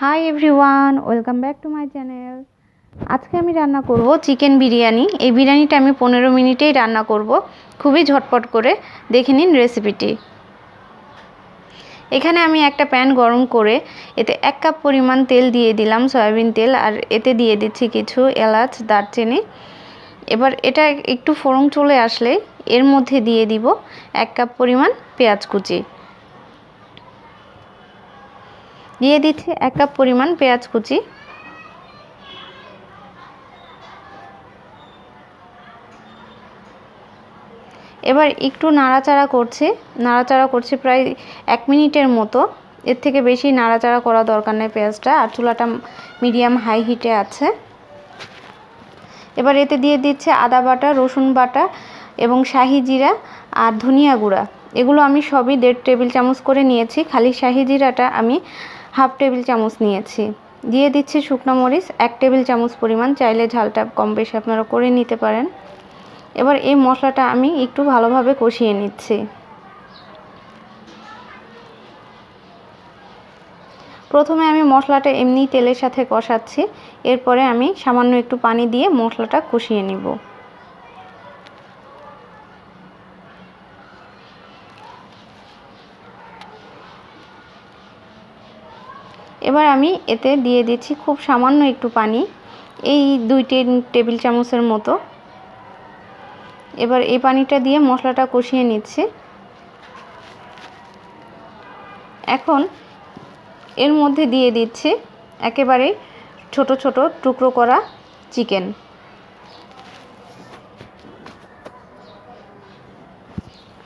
Hi everyone welcome back to my channel আজকে আমি রান্না করব চিকেন বিরিয়ানি। এই বিরিয়ানিটা আমি পনেরো মিনিটেই রান্না করব। খুবই ঝটপট করে দেখে নিন রেসিপিটি এখানে আমি একটা প্যান গরম করে এতে এক কাপ পরিমাণ তেল দিয়ে দিলাম, সয়াবিন তেল, আর এতে দিয়ে দিচ্ছি কিছু এলাচ, দারচিনি। এবার এটা একটু ফোড়ন চলে আসলে এর মধ্যে দিয়ে দিব এক কাপ পরিমাণ পেঁয়াজ কুচি। দিয়ে দিচ্ছি এক কাপ পরিমাণ পেঁয়াজ কুচি। এবার একটু নাড়াচাড়া করছি নাড়াচাড়া করছি প্রায় এক মিনিটের মতো। এর থেকে বেশি নাড়াচাড়া করা দরকার নেই পেঁয়াজটা, আর চুলাটা মিডিয়াম হাই হিটে আছে। এবার এতে দিয়ে দিচ্ছে আদা বাটা, রসুন বাটা এবং শাহি জিরা আর ধনিয়া গুঁড়া। এগুলো আমি সবই দেড় টেবিল চামচ করে নিয়েছি। খালি শাহি জিরাটা আমি হাফ টেবিল চামচ নিয়েছি। দিয়ে দিচ্ছি শুকনো মরিচ, এক টেবিল চামচ পরিমাণ। চাইলে ঝালটা কম বেশি আপনারা করে নিতে পারেন। এবার এই মশলাটা আমি একটু ভালোভাবে কষিয়ে নিচ্ছি। প্রথমে আমি মশলাটা এমনি তেলের সাথে কষাচ্ছি। এরপরে আমি সামান্য একটু পানি দিয়ে মশলাটা কষিয়ে নিব। এবার আমি এতে দিয়ে দিচ্ছি খুব সামান্য একটু পানি, এই দুই টেবিল চামচের মতো। এবার এই পানিটা দিয়ে মশলাটা কষিয়ে নিচ্ছি। এখন এর মধ্যে দিয়ে দিচ্ছি একেবারে ছোট ছোট টুকরো করা চিকেন।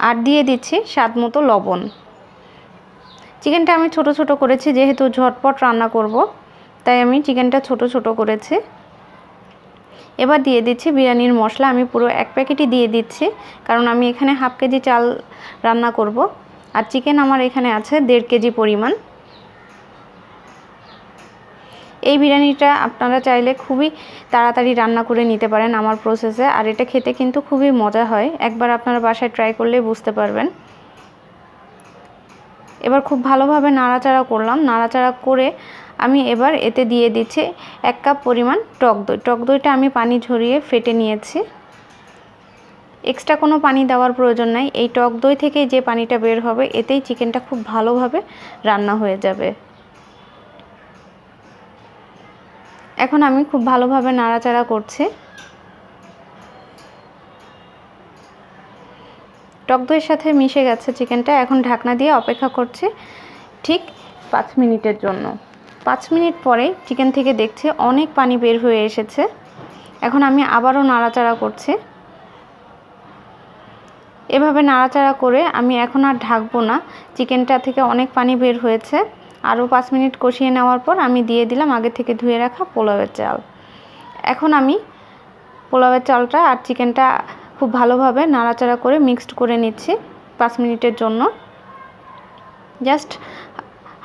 আর দিয়ে দিচ্ছি স্বাদ মতো লবণ। চিকেনটা আমি ছোট ছোট করেছি, যেহেতু ঝটপট রান্না করব, তাই আমি চিকেনটা ছোট ছোট করেছি। এবার দিয়ে দিচ্ছি বিরিয়ানির মশলা, আমি পুরো এক প্যাকেটই দিয়ে দিচ্ছি, কারণ আমি এখানে হাফ কেজি চাল রান্না করব, আর চিকেন আমার এখানে আছে দেড় কেজি পরিমাণ। এই বিরিয়ানিটা আপনারা চাইলে খুবই তাড়াতাড়ি রান্না করে নিতে পারেন আমার প্রসেসে আর এটা খেতে কিন্তু খুবই মজা হয়, একবার আপনারা বাসায় ট্রাই করলেই বুঝতে পারবেন। এবার খুব ভালোভাবে নাড়াচাড়া করলাম। নাড়াচাড়া করে আমি এবার এতে দিয়ে দিচ্ছি এক কাপ পরিমাণ টক দই। টক দইটা আমি পানি ঝরিয়ে ফেটে নিয়েছি। এক্সট্রা কোনো পানি দেওয়ার প্রয়োজন নাই। এই টক দই থেকে যে পানিটা বের হবে, এতেই চিকেনটা খুব ভালোভাবে রান্না হয়ে যাবে। এখন আমি খুব ভালোভাবে নাড়াচাড়া করছি। টক দইয়ের সাথে মিশে গেছে চিকেনটা। এখন ঢাকনা দিয়ে অপেক্ষা করছি ঠিক পাঁচ মিনিটের জন্য। পাঁচ মিনিট পরে চিকেন থেকে দেখছি অনেক পানি বের হয়ে এসেছে। এখন আমি আবারও নাড়াচাড়া করছি। এভাবে নাড়াচাড়া করে আমি এখন আর ঢাকবো না। চিকেনটা থেকে অনেক পানি বের হয়েছে। আরও পাঁচ মিনিট কষিয়ে নেওয়ার পর আমি দিয়ে দিলাম আগে থেকে ধুয়ে রাখা পোলাওয়ের চাল। এখন আমি পোলাওয়ের চালটা আর চিকেনটা খুব ভালোভাবে নাড়াচাড়া করে মিক্সড করে নিচ্ছি পাঁচ মিনিটের জন্য। জাস্ট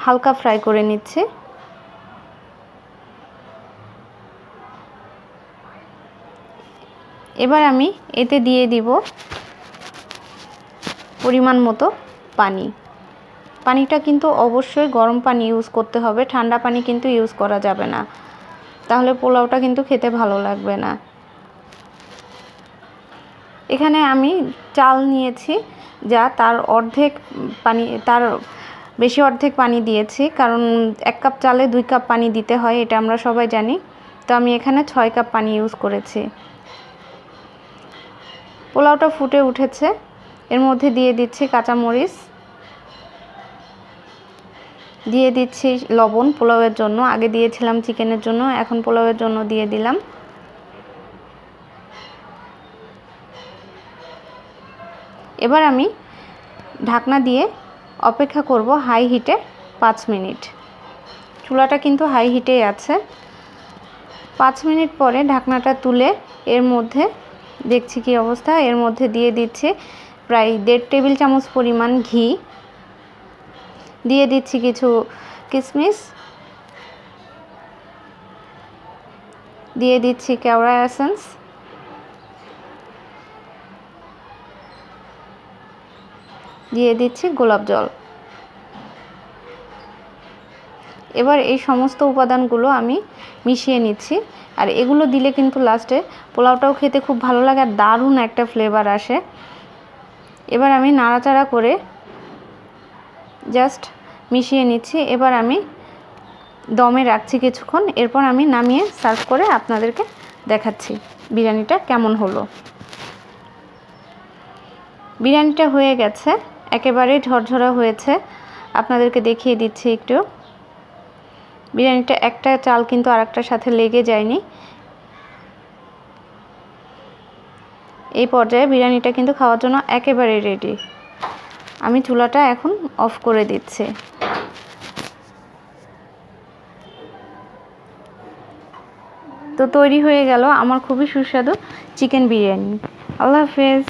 হালকা ফ্রাই করে নিচ্ছি। এবার আমি এতে দিয়ে দিব পরিমাণ মতো পানি। পানিটা কিন্তু অবশ্যই গরম পানি ইউজ করতে হবে, ঠান্ডা পানি কিন্তু ইউজ করা যাবে না। তাহলে পোলাওটা কিন্তু খেতে ভালো লাগবে না। এখানে আমি চাল নিয়েছি, যা তার অর্ধেক পানি, তার বেশি অর্ধেক পানি দিয়েছি, কারণ এক কাপ চালে দুই কাপ পানি দিতে হয়, এটা আমরা সবাই জানি। তো আমি এখানে ছয় কাপ পানি ইউজ করেছি। পোলাওটা ফুটে উঠেছে। এর মধ্যে দিয়ে দিচ্ছি কাঁচামরিচ। দিয়ে দিচ্ছি লবণ পোলাওয়ের জন্য। আগে দিয়েছিলাম চিকেনের জন্য, এখন পোলাওয়ের জন্য দিয়ে দিলাম। এবার আমি ঢাকনা দিয়ে অপেক্ষা করব হাই হিটে পাঁচ মিনিট। চুলাটা কিন্তু হাই হিটেই আছে। পাঁচ মিনিট পরে ঢাকনাটা তুলে এর মধ্যে দেখছি কি অবস্থা, এর মধ্যে দিয়ে দিচ্ছে প্রায় দেড় টেবিল চামচ পরিমাণ ঘি। দিয়ে দিচ্ছি কিছু কিশমিশ দিয়ে দিচ্ছি কেওড়া এসেন্স। দিয়ে দিচ্ছি গোলাপ জল। এবার এই সমস্ত উপাদানগুলো আমি মিশিয়ে নিচ্ছি। আর এগুলো দিলে কিন্তু লাস্টে পোলাওটাও খেতে খুব ভালো লাগে আর দারুণ একটা ফ্লেভার আসে। এবার আমি নাড়াচাড়া করে জাস্ট মিশিয়ে নিচ্ছি। এবার আমি দমে রাখছি কিছুক্ষণ। এরপর আমি নামিয়ে সার্ভ করে আপনাদেরকে দেখাচ্ছি বিরিয়ানিটা কেমন হলো। বিরিয়ানিটা হয়ে গেছে। একেবারে ঝরঝরা হয়েছে। আপনাদেরকে দেখিয়ে দিচ্ছি একটু। বিরিয়ানিটা একটা চাল কিন্তু আরেকটার সাথে লেগে যায়নি। এই পর্যায়ে বিরিয়ানিটা কিন্তু খাওয়ার জন্য একেবারে রেডি আমি চুলাটা এখন অফ করে দিচ্ছি। তো তৈরি হয়ে গেল আমার খুবই সুস্বাদু চিকেন বিরিয়ানি। আল্লাহ হাফেজ।